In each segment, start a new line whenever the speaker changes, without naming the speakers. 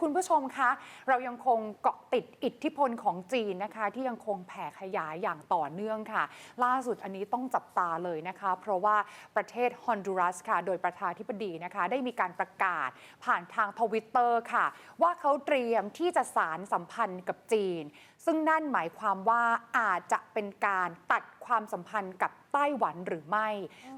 คุณผู้ชมคะ เรายังคงเกาะติดอิทธิพลของจีนนะคะ ที่ยังคงแผ่ขยายอย่างต่อเนื่องค่ะ ล่าสุดอันนี้ต้องจับตาเลยนะคะ เพราะว่าประเทศฮอนดูรัสค่ะ โดยประธานธิบดีนะคะ ได้มีการประกาศผ่านทางทวิตเตอร์ค่ะ ว่าเขาเตรียมที่จะสารสัมพันธ์กับจีน ซึ่งนั่นหมายความว่าอาจจะเป็นการตัดความสัมพันธ์กับ ต้หวันหรือไม่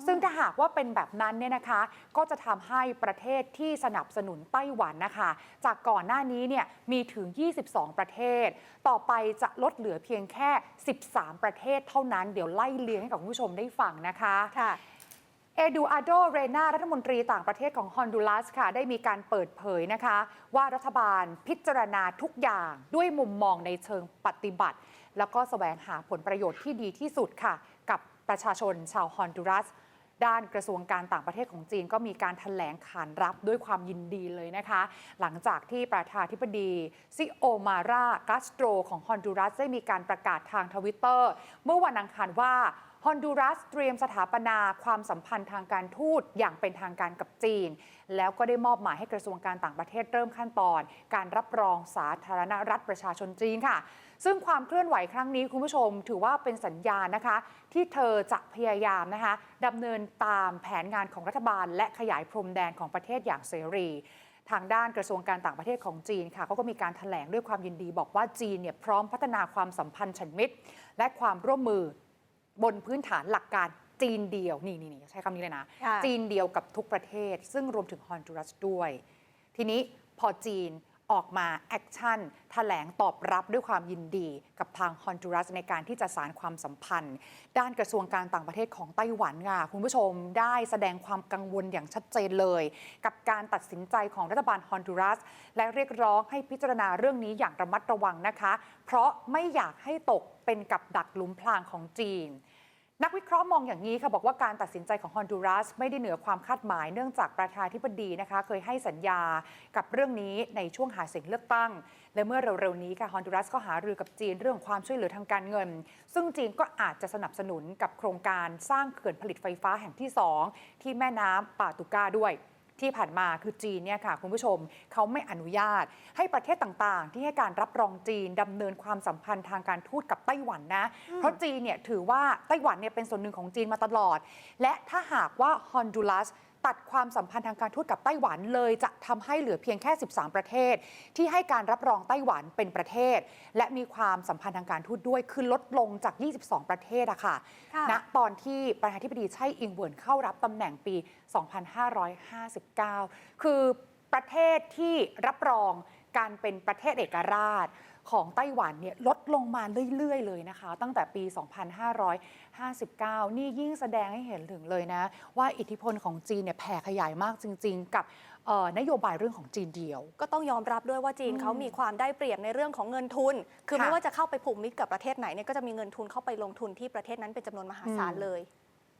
ซึ่งถ้าหากว่าเป็นแบบนั้นเนี่ยนะคะ ก็จะทำให้ประเทศที่สนับสนุนไต้หวันนะคะ จากก่อนหน้านี้เนี่ยมีถึง 22 ประเทศ ต่อไปจะลดเหลือเพียงแค่ 13 ประเทศเท่านั้นเดี๋ยวไล่เลี้ยงให้กับคุณผู้ชมได้ฟังนะคะ
ค่ะ
เอดูอาโด เรนารัฐมนตรีต่างประเทศของฮอนดูรัสค่ะ ได้มีการเปิดเผยนะคะ ว่ารัฐบาลพิจารณาทุกอย่างด้วยมุมมองในเชิงปฏิบัติ แล้วก็แสวงหาผลประโยชน์ที่ดีที่สุดค่ะ กับประชาชนชาวฮอนดูรัส ด้านกระทรวงการต่างประเทศของจีนก็มีการถแถลงขานรับด้วยความยินดีเลยนะคะ หลังจากที่ประธานาธิบดีซิโอมารากัสโตรของฮอนดูรัสได้มีการประกาศทางทวิตเตอร์เมื่อวันอังคารว่า ฮอนดูรัสเตรียมสถาปนาความสัมพันธ์ทางการทูตอย่างเป็นทางการกับจีน แล้วก็ได้มอบหมายให้กระทรวงการต่างประเทศเริ่มขั้นตอน การรับรองสาธารณรัฐประชาชนจีนค่ะ ซึ่งความเคลื่อนไหวครั้งนี้คุณผู้ชม ถือว่าเป็นสัญญาณนะคะ ที่เธอจะพยายามนะคะดำเนินตามแผนงานของรัฐบาล และขยายพรมแดนของประเทศอย่างเสรีทางด้านกระทรวงการต่างประเทศของจีนค่ะเขาก็มีการถแถลงด้วยความยินดีบอกว่าจีนเนี่ยพร้อมพัฒนาความสัมพันธ์ฉันมิตร และความร่วมมือ บนพื้นฐานหลักการจีนเดียวนี่นี่นี่ใช้คำนี้เลยนะ
ค่ะ
จีนเดียวกับทุกประเทศ ซึ่งรวมถึงฮอนดูรัสด้วย ทีนี้พอจีน ออกมาแอคชั่นแถลงตอบรับด้วยความยินดีกับทางฮอนดูรัสในการที่จะสารความสัมพันธ์ ด้านกระทรวงการต่างประเทศของไต้หวันค่ะคุณผู้ชมได้แสดงความกังวลอย่างชัดเจนเลย กับการตัดสินใจของรัฐบาลฮอนดูรัส และเรียกร้องให้พิจารณาเรื่องนี้อย่างระมัดระวังนะคะ เพราะไม่อยากให้ตกเป็นกับดักหลุมพรางของจีน นักวิเคราะห์มองอย่างนี้ค่ะบอกว่าการตัดสินใจของฮอนดูรัสไม่ได้เหนือความคาดหมายเนื่องจากประธานาธิบดีนะคะ เคยให้สัญญากับเรื่องนี้ในช่วงหาเสียงเลือกตั้ง และเมื่อเร็วๆนี้ค่ะฮอนดูรัสก็หารือกับจีนเรื่องความช่วยเหลือทางการเงิน ซึ่งจีนก็อาจจะสนับสนุนกับโครงการสร้างเขื่อนผลิตไฟฟ้าแห่งที่ 2 ที่แม่น้ำปาตุก้าด้วย ที่ผ่านมาคือจีนเนี่ยค่ะคุณผู้ชมเขาไม่อนุญาต ให้ประเทศต่างๆ ที่ให้การรับรองจีนดำเนินความสัมพันธ์ทางการทูตกับไต้หวันนะเพราะจีนเนี่ยถือว่าไต้หวันเนี่ยเป็นส่วนหนึ่งของจีนมาตลอด และถ้าหากว่าฮอนดูรัส ตัดความสัมพันธ์ทางการทูตกับไต้หวันเลยจะทำให้เหลือเพียงแค่ 13 ประเทศ ที่ให้การรับรองไต้หวันเป็นประเทศ และมีความสัมพันธ์ทางการทูตด้วยคือลดลงจาก 22 ประเทศอะค่ะ
ค่ะ
ณตอนที่ประธานาธิบดีไช่อิงเหวินเข้ารับตำแหน่งปี 2559 คือประเทศที่รับรอง การเป็นประเทศเอกราชของไต้หวันเนี่ยลดลงมาเรื่อย ๆ เลยนะคะ ตั้งแต่ปี 2559 นี่ยิ่งแสดงให้เห็นถึงเลยนะ ว่าอิทธิพลของจีนเนี่ยแผ่ขยายมากจริง ๆ กับนโยบายเรื่องของจีนเดียว
ก็ต้องยอมรับด้วยว่าจีนเขามีความได้เปรียบในเรื่องของเงินทุน คือไม่ว่าจะเข้าไปผูกมิตรกับประเทศไหนเนี่ยก็จะมีเงินทุนเข้าไปลงทุนที่ประเทศนั้นเป็นจำนวนมหาศาลเลย